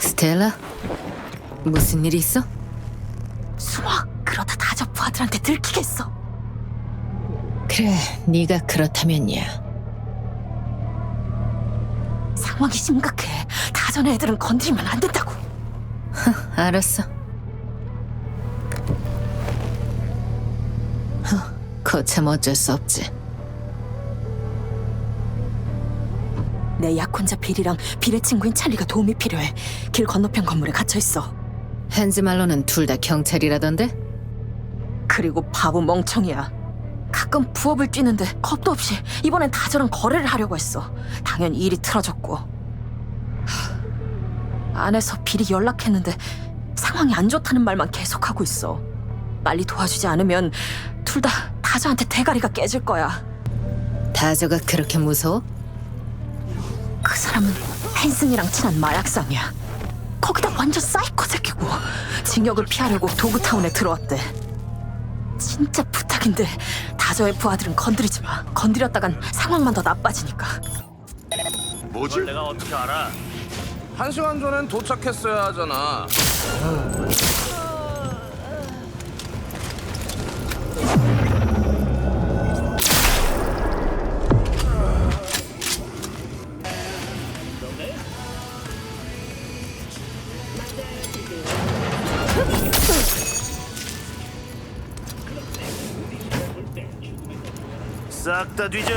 스텔라? 무슨 일 있어? 숨어. 그러다 다 저 부하들한테 들키겠어. 그래, 네가 그렇다면야. 상황이 심각해. 다전의 애들은 건드리면 안 된다고. 알았어. 허, 거참 어쩔 수 없지. 내 약혼자 빌이랑 빌의 친구인 찰리가 도움이 필요해. 길 건너편 건물에 갇혀 있어. 헨즈 말로는 둘 다 경찰이라던데? 그리고 바보 멍청이야. 가끔 부업을 뛰는데 겁도 없이 이번엔 다저랑 거래를 하려고 했어. 당연히 일이 틀어졌고. 하, 안에서 빌이 연락했는데 상황이 안 좋다는 말만 계속하고 있어. 빨리 도와주지 않으면 둘 다 다저한테 대가리가 깨질 거야. 다저가 그렇게 무서워? 그 사람은 헨슨이랑 친한 마약상이야. 거기다 완전 사이코 새끼고 징역을 피하려고 도구타운에 들어왔대. 진짜 부탁인데 다저의 부하들은 건드리지 마. 건드렸다간 상황만 더 나빠지니까. 뭐지? 내가 어떻게 알아? 한 시간 전엔 도착했어야 하잖아. 싹 다 뒤져.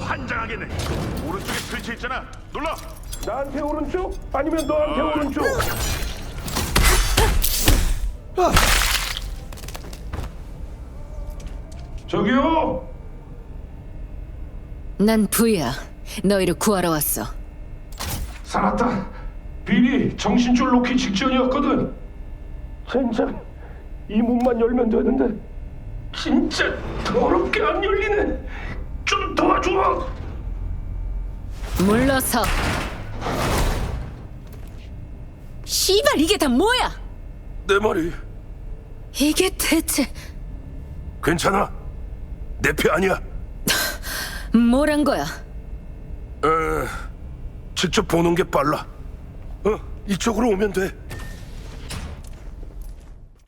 환장하겠네. 오른쪽에 설치 있잖아. 눌러. 나한테 오른쪽? 아니면 너한테 오른쪽? 저기요! 난 부야. 너희를 구하러 왔어. 살았다. 비리 정신줄 놓기 직전이었거든. 젠장, 이 문만 열면 되는데 진짜 더럽게 안 열리네. 좀 도와줘. 물러서. 씨발 이게 다 뭐야? 내 말이 이게 대체 괜찮아. 내 표 아니야. 뭐란 거야? 에, 직접 보는 게 빨라. 어, 이쪽으로 오면 돼.